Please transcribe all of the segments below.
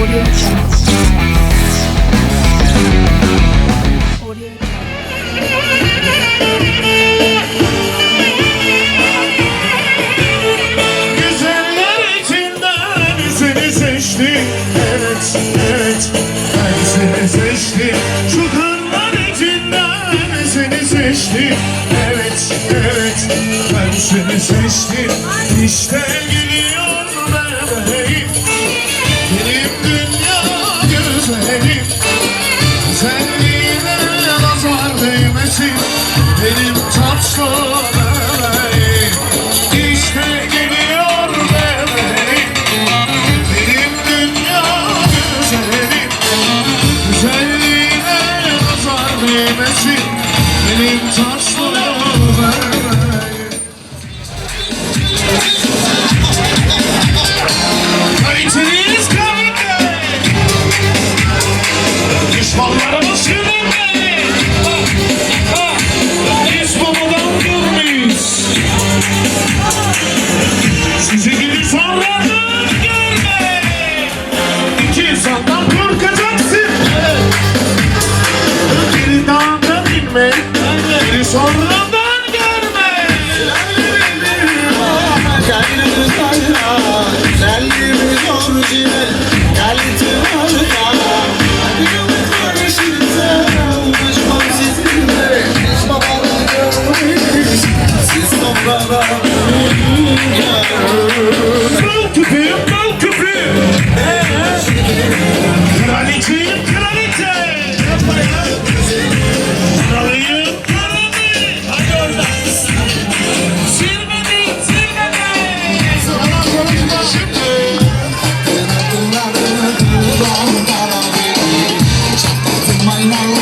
Audio Jungle. Audio seni seçtim Evet, evet ben seni seçtim Şu kanlar içinden seni seçtim Evet, evet ben seni seçtim. İşte top score.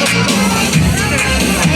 Música